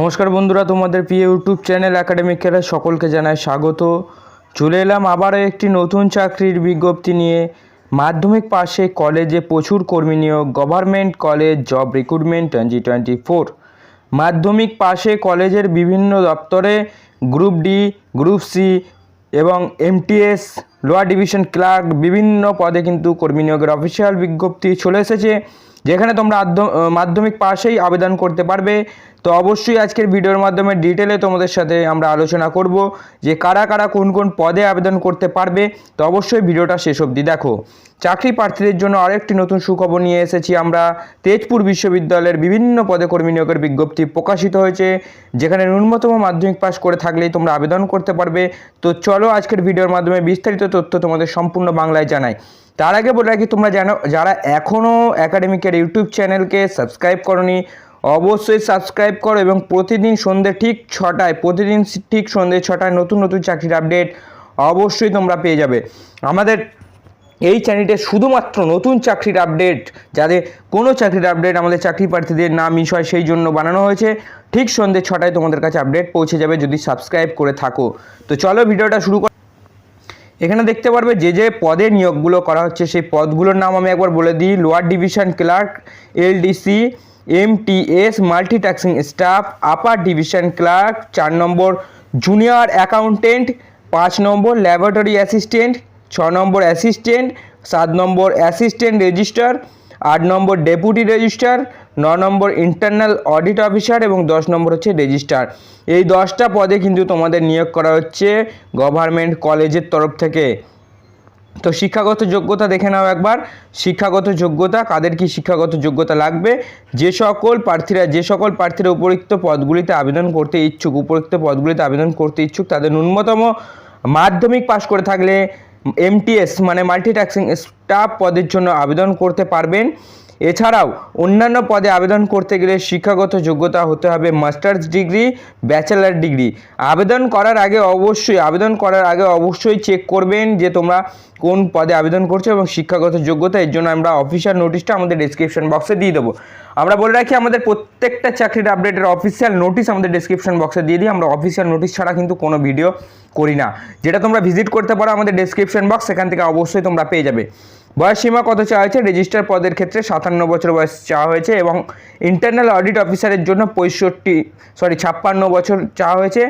নমস্কার বন্ধুরা, তোমাদের প্রিয় ইউটিউব চ্যানেল একাডেমিক একাডেমিকেরা সকলকে জানাই স্বাগত। চলে এলাম আবারও একটি নতুন চাকরির বিজ্ঞপ্তি নিয়ে। মাধ্যমিক পাশে কলেজে প্রচুর কর্মী নিয়োগ government college job recruitment twenty twenty four মাধ্যমিক পাশে কলেজের বিভিন্ন দপ্তরে গ্রুপ ডি গ্রুপ সি এবং এমটিএস লোয়ার ডিভিশন ক্লার্ক বিভিন্ন পদে কিন্তু কর্মী নিয়োগের অফিসিয়াল বিজ্ঞপ্তি চলে এসেছে। যেখানে তোমরা মাধ্যমিক পাশেই আবেদন করতে পারবে। তো অবশ্যই আজকের ভিডিওর মাধ্যমে ডিটেলে তোমাদের সাথে আমরা আলোচনা করব যে কারা কারা কোন কোন পদে আবেদন করতে পারবে। তো অবশ্যই ভিডিওটা শেষ অবধি দেখো। চাকরি প্রার্থীদের জন্য আরেকটি নতুন সুখবর নিয়ে এসেছি আমরা। তেজপুর বিশ্ববিদ্যালয়ের বিভিন্ন পদে কর্মী নিয়োগের বিজ্ঞপ্তি প্রকাশিত হয়েছে, যেখানে ন্যূনতম মাধ্যমিক পাস করে থাকলেই তোমরা আবেদন করতে পারবে। তো চলো আজকের ভিডিওর মাধ্যমে বিস্তারিত তথ্য তোমাদের সম্পূর্ণ বাংলায় জানাই। তার আগে বলে রাখি, তোমরা জানো, যারা এখনও একাডেমিকের ইউটিউব চ্যানেলকে সাবস্ক্রাইব করনি, অবশ্যই সাবস্ক্রাইব করো এবং প্রতিদিন সন্ধ্যে ঠিক ছটায়, প্রতিদিন ঠিক সন্ধ্যে ছটায় নতুন নতুন চাকরির আপডেট অবশ্যই তোমরা পেয়ে যাবে। আমাদের এই চ্যানেলটা শুধুমাত্র নতুন চাকরির আপডেট যাদের কোনো চাকরির আপডেট আমাদের চাকরি প্রার্থীদের নাম হয়, সেই জন্য বানানো হয়েছে, ঠিক সন্ধ্যে ছটায় তোমাদের কাছে আপডেট পৌঁছে যাবে যদি সাবস্ক্রাইব করে থাকো। তো চলো ভিডিওটা শুরু কর এখানে দেখতে পারবে যে যে পদে নিয়োগগুলো করা হচ্ছে, সেই পদগুলোর নাম আমি একবার বলে দিই। Lower division clerk, LDC, MTS multitasking staff, upper division clerk, চার নম্বর জুনিয়র অ্যাকাউন্টেন্ট, পাঁচ নম্বর ল্যাবরেটরি অ্যাসিস্ট্যান্ট, ছ নম্বর অ্যাসিস্ট্যান্ট, সাত নম্বর অ্যাসিস্ট্যান্ট রেজিস্ট্রার, আট নম্বর ডেপুটি রেজিস্ট্রার ন নম্বর ইন্টারনাল অডিট অফিসার এবং দশ নম্বর হচ্ছে রেজিস্ট্রার এই দশটা পদে কিন্তু তোমাদের নিয়োগ করা হচ্ছে গভর্নমেন্ট কলেজের তরফ থেকে। তো শিক্ষাগত যোগ্যতা দেখে নাও একবার। শিক্ষাগত যোগ্যতা, কাদের কি শিক্ষাগত যোগ্যতা লাগবে? যে সকল প্রার্থীরা, যে সকল প্রার্থীরা উপরিক্ত পদগুলিতে আবেদন করতে ইচ্ছুক, উপরিক্ত পদগুলিতে আবেদন করতে ইচ্ছুক, তাদের ন্যূনতম মাধ্যমিক পাশ করে থাকলে এমটিএস মানে মাল্টিটাস্কিং স্টাফ পদের জন্য আবেদন করতে পারবেন। এছাড়াও অন্যান্য পদে আবেদন করতে গেলে শিক্ষাগত যোগ্যতা হতে হবে মাস্টার্স ডিগ্রি, ব্যাচেলার ডিগ্রি। আবেদন করার আগে অবশ্যই, আবেদন করার আগে অবশ্যই চেক করবেন যে তোমরা কোন পদে আবেদন করছ এবং শিক্ষাগত যোগ্যতা, এর জন্য আমরা অফিসিয়াল নোটিশটা আমাদের ডিসক্রিপশন বক্সে দিয়ে দেবো। আমরা বলে রাখি, আমাদের প্রত্যেকটা চাকরির আপডেটের অফিসিয়াল নোটিশ আমাদের ডিসক্রিপশন বক্সে দিয়ে দিই। আমরা অফিসিয়াল নোটিশ ছাড়া কিন্তু কোনো ভিডিও করি না। যেটা তোমরা ভিজিট করতে পারো আমাদের ডিসক্রিপশন বক্স সেখান থেকে অবশ্যই তোমরা পেয়ে যাবে। বয়স সীমা কত চাওয়া হয়েছে? রেজিস্টার পদের ক্ষেত্রে সাতান্ন বছর বয়স চাওয়া হয়েছে এবং ইন্টারনাল অডিট অফিসারের জন্য পঁয়ষট্টি সরি ছাপ্পান্ন বছর চাওয়া হয়েছে।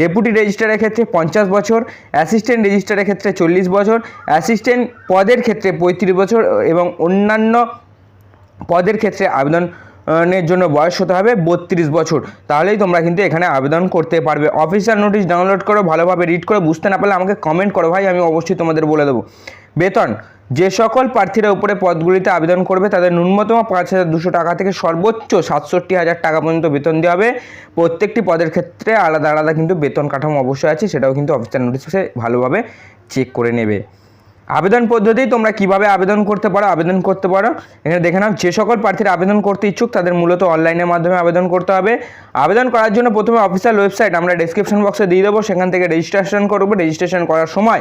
ডেপুটি রেজিস্ট্রারের ক্ষেত্রে পঞ্চাশ বছর অ্যাসিস্ট্যান্ট রেজিস্ট্রারের ক্ষেত্রে চল্লিশ বছর অ্যাসিস্ট্যান্ট পদের ক্ষেত্রে পঁয়ত্রিশ বছর এবং অন্যান্য পদের ক্ষেত্রে আবেদন এর জন্য বয়স হতে হবে বত্রিশ বছর। তাহলেই তোমরা কিন্তু এখানে আবেদন করতে পারবে। অফিসিয়াল নোটিশ ডাউনলোড করো, ভালোভাবে রিড করে, বুঝতে না পারলে আমাকে কমেন্ট করো। ভাই, আমি অবশ্যই তোমাদের বলে দেবো। বেতন যে সকল প্রার্থীরা উপরে পদগুলিতে আবেদন করবে, তাদের ন্যূনতম পাঁচ হাজার দুশো টাকা থেকে সর্বোচ্চ সাতষট্টি হাজার টাকা পর্যন্ত বেতন দেওয়া হবে। প্রত্যেকটি পদের ক্ষেত্রে আলাদা আলাদা কিন্তু বেতন কাঠামো অবশ্যই আছে, সেটাও কিন্তু অফিসার নোটিশে ভালোভাবে চেক করে নেবে। আবেদন পদ্ধতি, তোমরা কীভাবে আবেদন করতে পারো, আবেদন করতে পারো। এখানে দেখে নাও, যে সকল প্রার্থীরা আবেদন করতে ইচ্ছুক, তাদের মূলত অনলাইনের মাধ্যমে আবেদন করতে হবে। আবেদন করার জন্য প্রথমে অফিসিয়াল ওয়েবসাইট আমরা ডেসক্রিপশন বক্সে দিয়ে দেবো, সেখান থেকে রেজিস্ট্রেশন করব। রেজিস্ট্রেশন করার সময়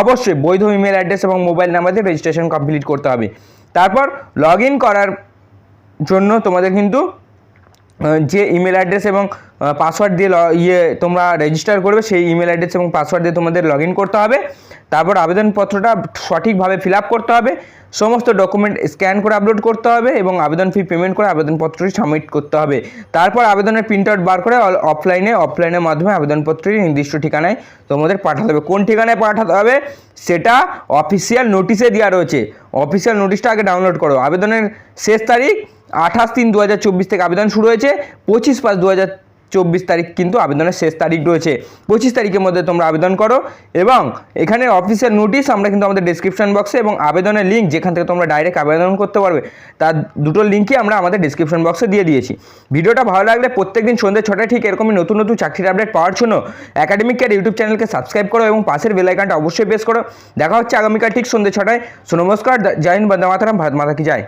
অবশ্যই বৈধ ইমেল অ্যাড্রেস এবং মোবাইল নাম্বার দিয়ে রেজিস্ট্রেশন কমপ্লিট করতে হবে। তারপর লগ করার জন্য তোমাদের কিন্তু যে ইমেল অ্যাড্রেস এবং পাসওয়ার্ড দিয়ে ইয়ে তোমরা রেজিস্টার করবে, সেই ইমেল অ্যাড্রেস এবং পাসওয়ার্ড দিয়ে তোমাদের লগ করতে হবে। তারপর আবেদনপত্রটা সঠিকভাবে ফিল করতে হবে, সমস্ত ডকুমেন্ট স্ক্যান করে আপলোড করতে হবে এবং আবেদন ফি পেমেন্ট করে আবেদনপত্রটি সাবমিট করতে হবে। তারপর আবেদনের প্রিন্ট আউট বার করে অফলাইনে, অফলাইনের মাধ্যমে আবেদনপত্রটি নির্দিষ্ট ঠিকানায় তোমাদের পাঠাতে হবে। কোন ঠিকানায় পাঠাতে হবে? সেটা অফিসিয়াল নোটিশে দেওয়া রয়েছে। অফিসিয়াল নোটিশটা আগে ডাউনলোড করো। আবেদনের শেষ তারিখ আঠাশ তিন দু থেকে আবেদন শুরু হয়েছে, পঁচিশ পাঁচ দু চব্বিশ তারিখ কিন্তু আবেদনের শেষ তারিখ রয়েছে। পঁচিশ তারিখের মধ্যে তোমরা আবেদন করো এবং এখানে অফিসের নোটিশ আমরা কিন্তু আমাদের ডিসক্রিপশন বক্সে এবং আবেদনের লিঙ্ক যেখান থেকে তোমরা ডাইরেক্ট আবেদন করতে পারবে, তার দুটো লিঙ্কই আমরা আমাদের ডিসক্রিপশন বক্সে দিয়ে দিয়েছি। ভিডিওটা ভালো লাগলে প্রত্যেকদিন সন্ধ্যে ছটায় ঠিক এরকমই নতুন নতুন চাকরির আপডেট পাওয়ার জন্য একাডেমিক কেয়ার ইউটিউব চ্যানেলকে সাবস্ক্রাইব করো এবং পাশের বেলাইকানটা অবশ্যই প্রেস করো। দেখা হচ্ছে আগামীকাল ঠিক সন্ধ্যে ছটায়। সো নমস্কার, জয় হিন্দ, বন্দে মাতারাম, ভারত মাতা কি যায়